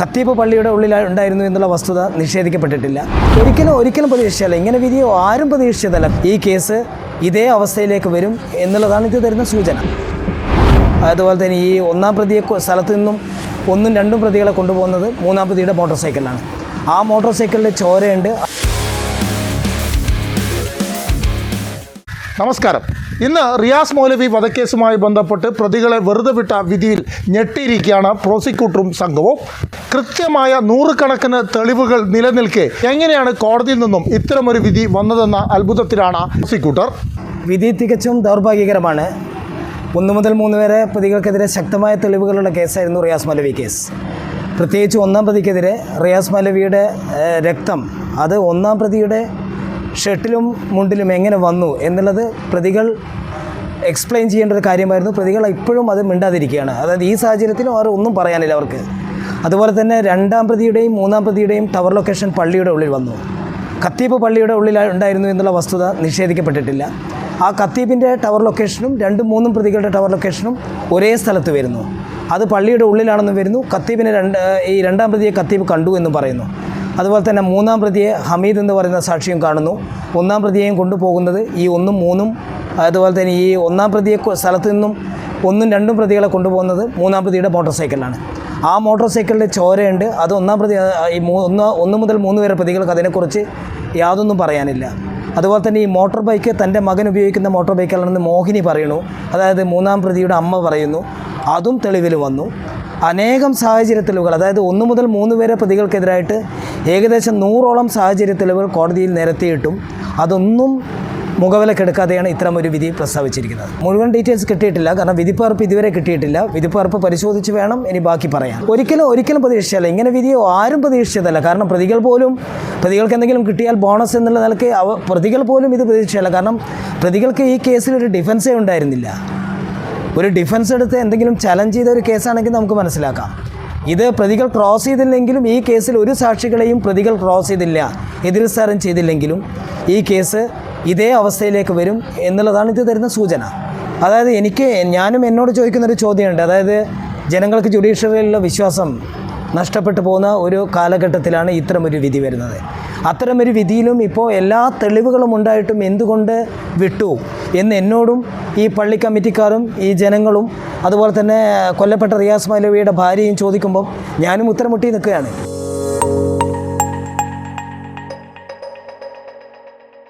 ഖത്തീബ് പള്ളിയുടെ ഉള്ളിൽ ഉണ്ടായിരുന്നു എന്നുള്ള വസ്തുത നിഷേധിക്കപ്പെട്ടിട്ടില്ല. ഒരിക്കലും ഒരിക്കലും പ്രതീക്ഷിച്ചല്ല ഇങ്ങനെ വിധിയോ ആരും പ്രതീക്ഷിച്ചതല്ല. ഈ കേസ് ഇതേ അവസ്ഥയിലേക്ക് വരും എന്നുള്ളതാണ് ഇത് തരുന്ന സൂചന. അതുപോലെ തന്നെ ഈ ഒന്നാം പ്രതിയെ സ്ഥലത്ത് നിന്നും ഒന്നും രണ്ടും പ്രതികളെ കൊണ്ടുപോകുന്നത് മൂന്നാം പ്രതിയുടെ മോട്ടോർ സൈക്കിളിലാണ്. ആ മോട്ടോർ സൈക്കിളിൽ ചോരയുണ്ട്. നമസ്കാരം. ഇന്ന് റിയാസ് മൗലവി വധക്കേസുമായി ബന്ധപ്പെട്ട് പ്രതികളെ വെറുതെ വിട്ട വിധിയിൽ ഞെട്ടിയിരിക്കുകയാണ് പ്രോസിക്യൂട്ടറും സംഘവും. കൃത്യമായ നൂറുകണക്കിന് തെളിവുകൾ നിലനിൽക്കെ എങ്ങനെയാണ് കോടതിയിൽ നിന്നും ഇത്തരമൊരു വിധി വന്നതെന്ന അത്ഭുതത്തിലാണ് പ്രോസിക്യൂട്ടർ. വിധി തികച്ചും ദൗർഭാഗ്യകരമാണ്. ഒന്ന് മുതൽ മൂന്ന് വരെ പ്രതികൾക്കെതിരെ ശക്തമായ തെളിവുകളുള്ള കേസായിരുന്നു റിയാസ് മൗലവി കേസ്. പ്രത്യേകിച്ച് ഒന്നാം പ്രതിക്കെതിരെ റിയാസ് മൗലവിയുടെ രക്തം അത് ഒന്നാം പ്രതിയുടെ ഷർട്ടിലും മുണ്ടിലും എങ്ങനെ വന്നു എന്നുള്ളത് പ്രതികൾ എക്സ്പ്ലെയിൻ ചെയ്യേണ്ട ഒരു കാര്യമായിരുന്നു. പ്രതികൾ ഇപ്പോഴും അത് മിണ്ടാതിരിക്കുകയാണ്. അതായത് ഈ സാഹചര്യത്തിലും അവർ ഒന്നും പറയാനില്ല അവർക്ക്. അതുപോലെ തന്നെ രണ്ടാം പ്രതിയുടെയും മൂന്നാം പ്രതിയുടെയും ടവർ ലൊക്കേഷൻ പള്ളിയുടെ ഉള്ളിൽ വന്നു. കത്തീപ്പ് പള്ളിയുടെ ഉള്ളിൽ ഉണ്ടായിരുന്നു എന്നുള്ള വസ്തുത നിഷേധിക്കപ്പെട്ടിട്ടില്ല. ആ കത്തീപ്പിന്റെ ടവർ ലൊക്കേഷനും രണ്ടും മൂന്നും പ്രതികളുടെ ടവർ ലൊക്കേഷനും ഒരേ സ്ഥലത്ത് വരുന്നു. അത് പള്ളിയുടെ ഉള്ളിലാണെന്ന് വരുന്നു. കത്തീപ്പിനെ രണ്ട് ഈ രണ്ടാം പ്രതിയെ കത്തീപ്പ് കണ്ടു എന്ന് പറയുന്നു. അതുപോലെ തന്നെ മൂന്നാം പ്രതിയെ ഹമീദ് എന്ന് പറയുന്ന സാക്ഷിയും കാണുന്നു. ഒന്നാം പ്രതിയെയും കൊണ്ടുപോകുന്നത് ഈ ഒന്നും മൂന്നും അതുപോലെ തന്നെ ഈ ഒന്നാം പ്രതിയെ സ്ഥലത്ത് നിന്നും ഒന്നും രണ്ടും പ്രതികളെ കൊണ്ടുപോകുന്നത് മൂന്നാം പ്രതിയുടെ മോട്ടോർ സൈക്കിളിലാണ് ആ മോട്ടോർ സൈക്കിളിൽ ചോരയുണ്ട്. അത് ഒന്നാം പ്രതി ഈ ഒന്ന് ഒന്ന് മുതൽ മൂന്ന് വരെ പ്രതികൾക്ക് അതിനെക്കുറിച്ച് യാതൊന്നും പറയാനില്ല. അതുപോലെ തന്നെ ഈ മോട്ടോർ ബൈക്ക് തന്റെ മകൻ ഉപയോഗിക്കുന്ന മോട്ടോർ ബൈക്കാണെന്ന് മോഹിനി പറയുന്നു. അതായത് മൂന്നാം പ്രതിയുടെ അമ്മ പറയുന്നു. അതും തെളിവിൽ വന്നു. അനേകം സാഹചര്യ തെളിവുകൾ അതായത് ഒന്ന് മുതൽ മൂന്ന് വരെ പ്രതികൾക്കെതിരായിട്ട് ഏകദേശം നൂറോളം സാഹചര്യ തെളിവുകൾ കോടതിയിൽ നിരത്തിയിട്ടും അതൊന്നും മുഖവിലക്കെടുക്കാതെയാണ് ഇത്തരം ഒരു വിധി പ്രസ്താവിച്ചിരിക്കുന്നത്. മുഴുവൻ ഡീറ്റെയിൽസ് കിട്ടിയിട്ടില്ല കാരണം വിധിപ്പകർപ്പ് ഇതുവരെ കിട്ടിയിട്ടില്ല. വിധിപ്പകർപ്പ് പരിശോധിച്ച് വേണം ഇനി ബാക്കി പറയാം ഒരിക്കലും ഒരിക്കലും പ്രതീക്ഷിച്ചല്ല ഇങ്ങനെ വിധിയോ ആരും പ്രതീക്ഷിച്ചതല്ല. കാരണം പ്രതികൾ പോലും പ്രതികൾക്ക് എന്തെങ്കിലും കിട്ടിയാൽ ബോണസ് എന്നുള്ള നിലയ്ക്ക് പ്രതികൾ പോലും ഇത് പ്രതീക്ഷിച്ചല്ല കാരണം പ്രതികൾക്ക് ഈ കേസിൽ ഒരു ഡിഫൻസേ ഉണ്ടായിരുന്നില്ല. ഒരു ഡിഫൻസ് എടുത്ത് എന്തെങ്കിലും ചലഞ്ച് ചെയ്ത ഒരു കേസാണെങ്കിൽ നമുക്ക് മനസ്സിലാക്കാം. ഇത് പ്രതികൾ ക്രോസ് ചെയ്തില്ലെങ്കിലും ഈ കേസിൽ ഒരു സാക്ഷികളെയും പ്രതികൾ ക്രോസ് ചെയ്തില്ല. എതിർസ്ഥാനം ചെയ്തില്ലെങ്കിലും ഈ കേസ് ഇതേ അവസ്ഥയിലേക്ക് വരും എന്നുള്ളതാണ് ഇത് തരുന്ന സൂചന. അതായത് എനിക്ക് ഞാനും എന്നോട് ചോദിക്കുന്നൊരു ചോദ്യമുണ്ട്. അതായത് ജനങ്ങൾക്ക് ജുഡീഷ്യറിയിലുള്ള വിശ്വാസം നഷ്ടപ്പെട്ടു പോകുന്ന ഒരു കാലഘട്ടത്തിലാണ് ഇത്തരമൊരു വിധി വരുന്നത്. അത്തരമൊരു വിധിയിലും ഇപ്പോൾ എല്ലാ തെളിവുകളും ഉണ്ടായിട്ടും എന്തുകൊണ്ട് വിട്ടു? എന്ന് എന്നോടും ഈ പള്ളി കമ്മിറ്റിക്കാരും ഈ ജനങ്ങളും അതുപോലെ തന്നെ കൊല്ലപ്പെട്ട റിയാസ് മൗലവിയുടെ ഭാര്യയും ചോദിക്കുമ്പം ഞാനും ഉത്തരമുട്ടി നിൽക്കുകയാണ്.